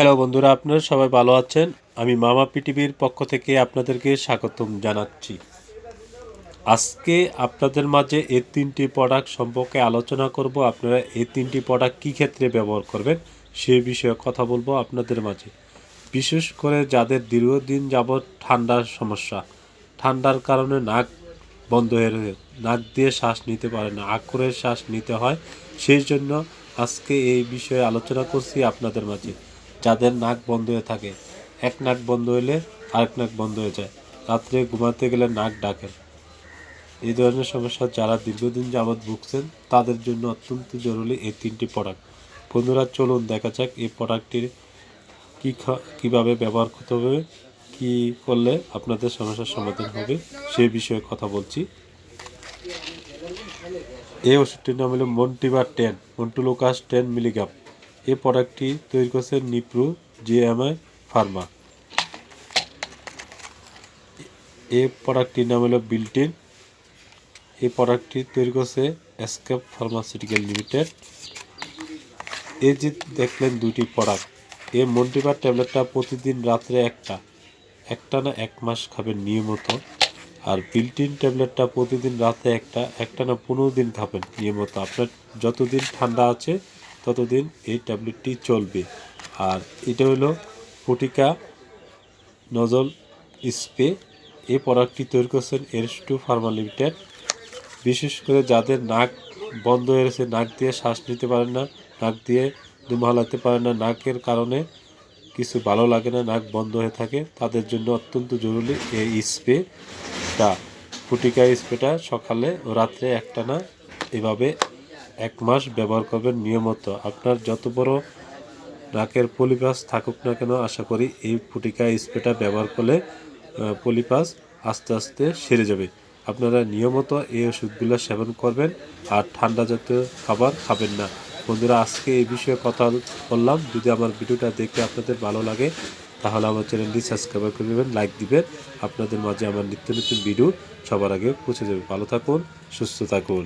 Hello বন্ধুরা, আপনারা সবাই ভালো আছেন? আমি মামা পিটিভির পক্ষ থেকে আপনাদেরকে স্বাগতম জানাচ্ছি। আজকে আপনাদের মাঝে এই তিনটি প্রোডাক্ট সম্পর্কে আলোচনা করব। আপনারা এই তিনটি প্রোডাক্ট কী ক্ষেত্রে ব্যবহার করবেন সে বিষয়ে কথা বলব আপনাদের মাঝে। বিশেষ করে যাদের দীর্ঘদিন যাবৎ ঠান্ডার সমস্যা, ঠান্ডার কারণে নাক বন্ধ হয়ে রয়েছে নাক দিয়ে শ্বাস নিতে পারে না আকুরের শ্বাস নিতে হয়, সেই জন্য আজকে এই বিষয়ে আলোচনা করছি আপনাদের মাঝে। যাদের নাক বন্ধ হয়ে থাকে। এক নাক বন্ধ হলে আরেক নাক বন্ধ হয়ে যায়। রাত্রে ঘুমাতে গেলে নাক ডাকে। এই ধরনের সমস্যা যারা দীর্ঘদিন যাবৎ ভুগছেন, তাদের জন্য অত্যন্ত জরুরি এই তিনটি প্রোডাক্ট বন্ধুরা, চলুন দেখা যাক এই প্রোডাক্টটির কী কীভাবে ব্যবহার করতে হবে, কী করলে আপনাদের সমস্যার সমাধান হবে, সে বিষয়ে কথা বলছি। এই ওষুধটির নাম হলো Montibar ten montelukast ten milligram এই প্রোডাক্টটি তৈরি করছে নিপ্রু জিএমআই ফার্মা এই প্রোডাক্টটির নাম হলো বিল্টিন এই প্রোডাক্টটি তৈরি করছে এসকেপ ফার্মাসিউটিক্যাল লিমিটেড এই যে দেখলেন দুটি প্রোডাক্ট এই মন্টিবার ট্যাবলেটটা প্রতিদিন রাত্রে একটা একটা না এক মাস খাবেন নিয়মিত, আর বিল্টিন ট্যাবলেটটা প্রতিদিন রাতে একটা একটা না পনেরো দিন খাবেন নিয়মিত। আপনার যতদিন ঠান্ডা আছে ততদিন এই ট্যাবলেটটি চলবে। আর এটা হলো ফটিকা নজল স্প্রে এই প্রোডাক্টটি তৈরি করছেন এরস টু ফার্মা লিমিটেড বিশেষ করে যাদের নাক বন্ধ হয়ে গেছে, নাক দিয়ে শ্বাস নিতে পারেন না, নাক দিয়ে দুম হালাতে পারেন না, নাকের কারণে কিছু ভালো লাগে না, নাক বন্ধ হয়ে থাকে, তাদের জন্য অত্যন্ত জরুরি এই স্প্রেটা। ফুটিকা স্প্রেটা সকালে ও রাত্রে একটা না এভাবে এক মাস ব্যবহার করবেন নিয়মিত। আপনার যত বড় নাকের পলিপাস থাকুক না কেন, আশা করি এই ফুটিকা স্প্রেটা ব্যবহার করলে পলিপাস আস্তে আস্তে সেরে যাবে। আপনারা নিয়মিত এই ওষুধগুলো সেবন করবেন আর ঠান্ডা জাতীয় খাবার খাবেন না। বন্ধুরা, আজকে এই বিষয়ে কথা বললাম। যদি আমার ভিডিওটা দেখে আপনাদের ভালো লাগে, তাহলে আমার চ্যানেলটি সাবস্ক্রাইব করে দেবেন লাইক দিবেন। আপনাদের মাঝে আমার নিত্য নতুন ভিডিও সবার আগে পৌঁছে যাবে। ভালো থাকুন, সুস্থ থাকুন।